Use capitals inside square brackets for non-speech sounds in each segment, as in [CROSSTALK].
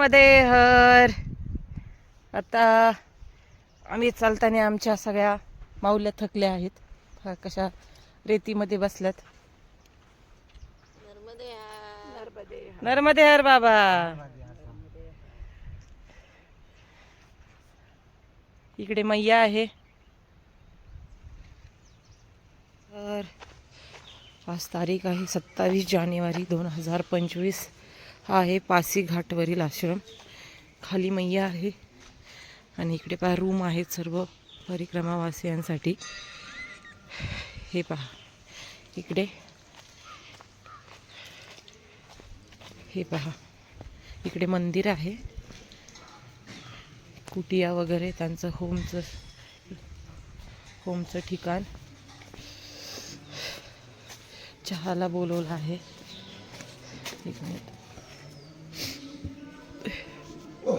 मध्ये हर. आता आम्ही चालताना आमच्या सगळ्या माऊल्या थकल्या आहेत. कशा रेतीमध्ये बसल्यात. नर्मदे हर बाबा. इकडे मैया आहे. तर आज तारीख आहे सत्तावीस जानेवारी दोन हजार पंचवीस. हा आहे पासी घाटवरील आश्रम. खाली मैया आहे. आणि इकडे पहा रूम आहेत सर्व परिक्रमावासियांसाठी. हे पहा इकडे. हे पहा इकडे मंदिर आहे. कुटिया वगैरे त्यांचं होमचं होमचं ठिकाण. चहाला बोलवलं आहे. एक मिनिट. हो.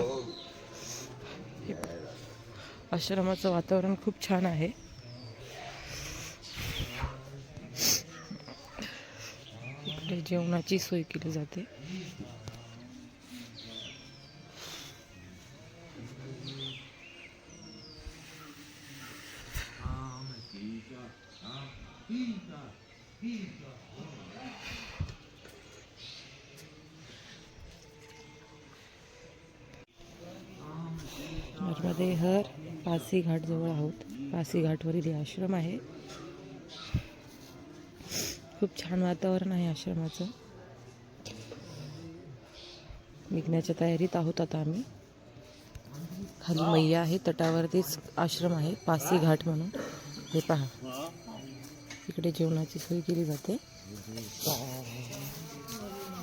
आश्रमाचं वातावरण खूप छान आहे. इकडे जेवणाची सोय केली जाते. नर्मदे हर पासी घाटजवळ आहोत. पासी घाटवरील हे आश्रम आहे. खूप छान वातावरण आहे आश्रमाचं. निघण्याच्या तयारीत आहोत आता आम्ही. खाली मैया आहे तटावरतीच आश्रम आहे पासी घाट म्हणून. हे पहा. इकडे जेवणाची सोय केली जाते.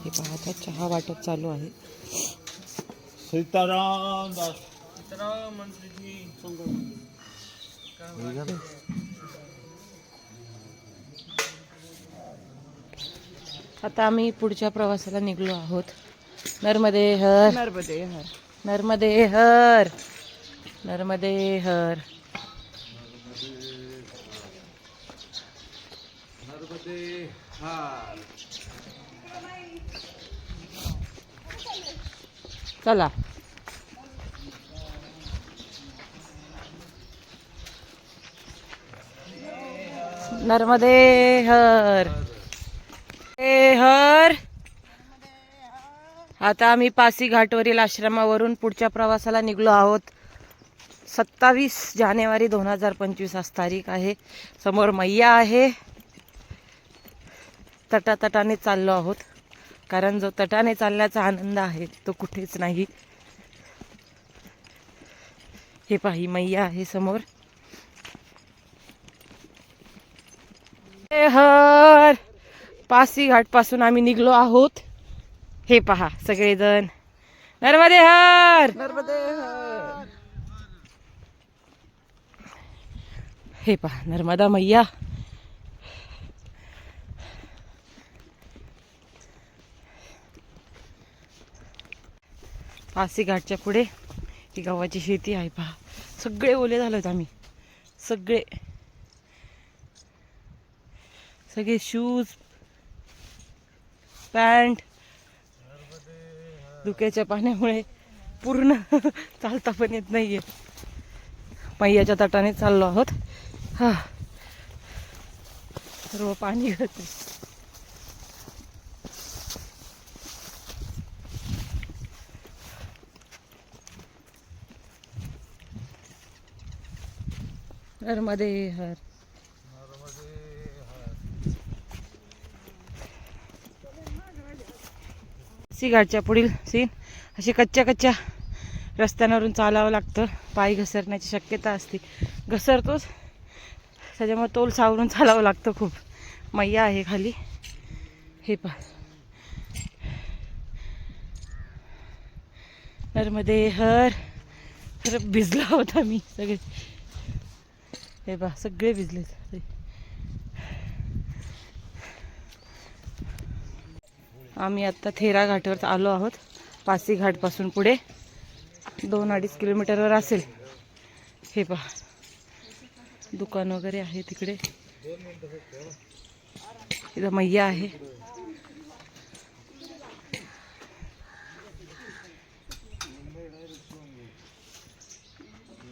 हे पहा आता चहा वाटप चालू आहे. सीताराम दास. आता आम्ही पुढच्या प्रवासाला निघलो आहोत. नर्मदे हर. नर्मदे हर. नर्मदे हर. नर्मदे हर. चला. नर्मदे हर. ए हर. आता आम्ही पासी घाटवरील आश्रमावरून पुढच्या प्रवासाला निघलो आहोत. सत्तावीस जानेवारी दोन हजार पंचवीस आज तारीख आहे. समोर मैया आहे. तटातटाने चाललो आहोत. कारण जो तटाने चालण्याचा आनंद आहे तो कुठेच नाही. हे पाही मैया आहे समोर. हर. पासी घाटपासून आम्ही निघलो आहोत. हे पहा सगळेजण. नर्मदे हर. नर्मदे हर. हे पहा नर्मदा मैया. पासी घाटच्या पुढे ही गव्हाची शेती आहे पहा. सगळे ओले झालेत आम्ही. सगळे. सगळे शूज पॅन्ट धुक्याच्या पाण्यामुळे पूर्ण [LAUGHS] चालता पण येत नाहीये. मैयाच्या तटाने चाललो आहोत. हा. सर्व पाणी घालते हरमध्ये हर. सी पुढील सीन असे कच्च्या कच्च्या रस्त्यांवरून चालावं लागतं. पाय घसरण्याची शक्यता असते. घसरतोच. त्याच्यामुळे तोल सावरून चालावं लागतं खूप. मैया आहे खाली. हे पा नर्मदे हर खरं भिजला होता मी सगळे. हे पा सगळे भिजले आम्ही आत्ता थेरा घाटवर आलो आहोत. पासी घाटपासून पुढे. दोन अडीच किलोमीटरवर असेल. हे पहा. दुकान वगैरे आहे तिकडे. इथं मैया आहे.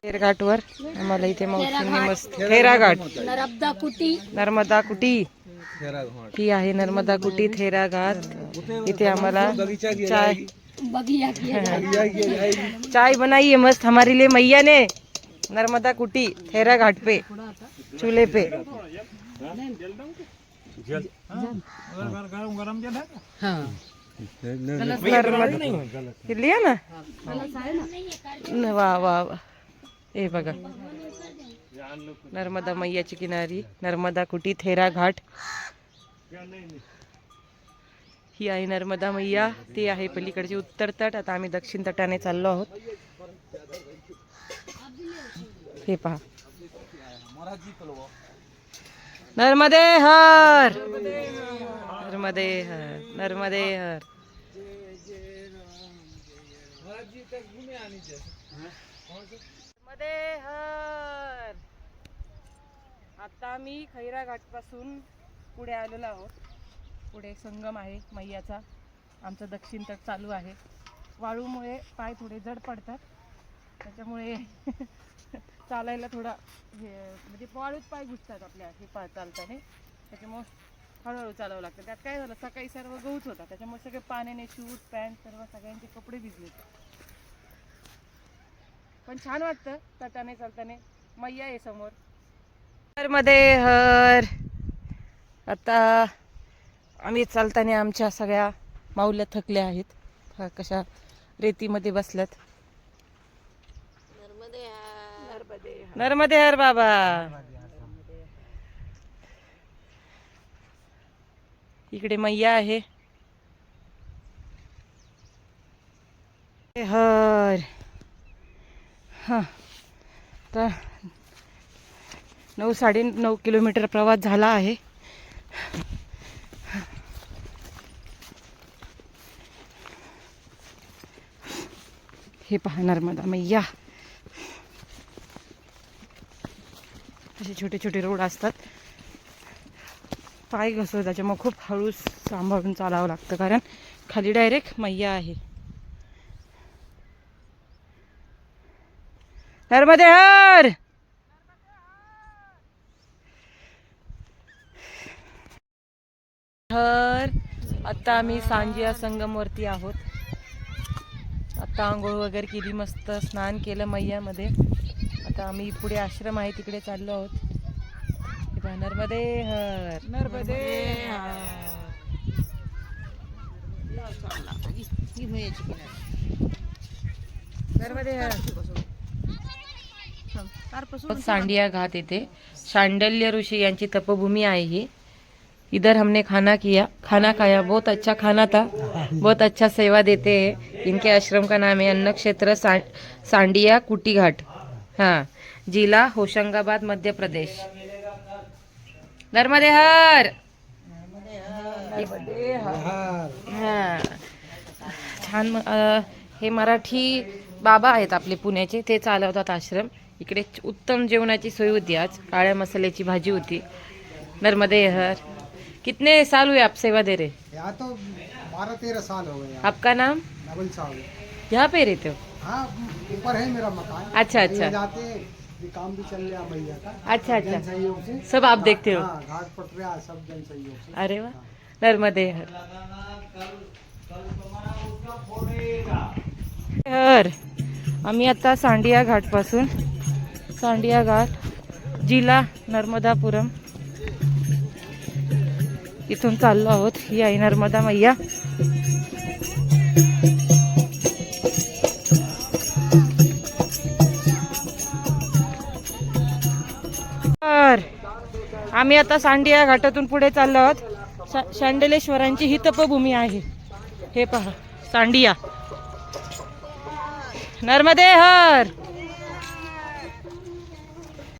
थेरघाटवर आम्हाला इथे मौसमी मस्त थेराघाट नर्मदा कुटी नर्मदा कुटी ही. आहे नर्मदा कुटी थेरा घाट इथे आम्हाला चाय. बगिया किया चाय बनाई है मस्त. हमारे लिए मैया ने. नर्मदा कुटी थेरा घाट पे. चूल्हे पे. लिया ना? न- वा वा वा हे बघा. नर्मदा मैयाची किनारी नर्मदा कुटी थेरा घाट. ही आहे नर्मदा मैया ती आहे पलीकडची उत्तर तट. आता आम्ही दक्षिण तटाने चाललो आहोत. हे पहा. नर्मदे हर नर्मदे हर नर्मदे हर मदेहर. हर आता मी खैरा घाटपासून पुढे आलेलो आहोत. पुढे संगम आहे मैयाचा. आमचं दक्षिण तट चालू आहे. वाळूमुळे पाय थोडे जड पडतात. त्याच्यामुळे [LAUGHS] चालायला थोडा हे म्हणजे वाळूत पाय घुसतात आपल्या हे पाय चालताना. त्याच्यामुळं हळूहळू चालावं लागतं. त्यात काय झालं सकाळी सर्व गहूच होता. त्याच्यामुळे सगळे पाण्याने शूज पॅन्ट सर्व सगळ्यांचे कपडे भिजले पण छान वाटतं. तटाने चालताना. मैया आहे समोर. मध्ये हर. आता आम्ही चालताना आमच्या सगळ्या माऊल्या थकल्या आहेत. कशा रेतीमध्ये बसल्यात. नर्मदे हर बाबा. इकडे मैया आहे. हर. हां. तर नऊ साडे नऊ किलोमीटर प्रवास झाला आहे. हे पाहणार मला मैया. असे छोटे छोटे रोड असतात. पाय घसर त्याच्यामुळे खूप हळू सांभाळून चालावं लागतं कारण खाली डायरेक्ट मैया आहे. नर्मदे हर! हर आता आम्ही सांजिया संगमवरती आहोत. आता आंघोळ वगैरे केली मस्त स्नान केलं मैयामध्ये. आता आम्ही पुढे आश्रम आहे तिकडे चाललो आहोत. हे नर्मदे हर. नर्मदे नर्मदे हर. सांडिया घाट येथे शांडल्य ऋषि यांची तपभूमि आहे ही. इधर हमने खाना किया. खाना खाया. बहुत अच्छा खाना था. बहुत अच्छा सेवा देते हैं. इनके आश्रम का नाम है अन्न क्षेत्र सा, सांडिया कुटी घाट हाँ. जिला होशंगाबाद मध्य प्रदेश. नर्मदे हर हा. छान हे मराठी बाबा आहेत आपले पुण्याचे. ते चालवतात आश्रम. इकडे उत्तम जेवणाची सोय होती आज. काळ्या मसाल्याची भाजी होती. नर्मदे हर. कितने साल हुए आप सेवा दे रहे? यहाँ तो बारह तेरह साल हो गए आपका नाम? नवल साहब। यहाँ पे रहते हो? हाँ ऊपर है मेरा मकान। अच्छा अच्छा। जाते काम भी चल रहा भैया का। अच्छा अच्छा। सब आप देखते हो? हाँ घाट पट रहा सब जन सहयोग अरे वा नर्मदे हर। हर। आम्ही आता सांडिया घाटपासून सांडिया घाट जिल्हा नर्मदापुरम. इथून चाललो आहोत ही आई नर्मदा मैया. तर आम्ही आता सांडिया घाटातून पुढे चाललो आहोत. शांडलेश्वरांची ही तपभूमी आहे. हे पहा सांडिया. नर्मदे हर!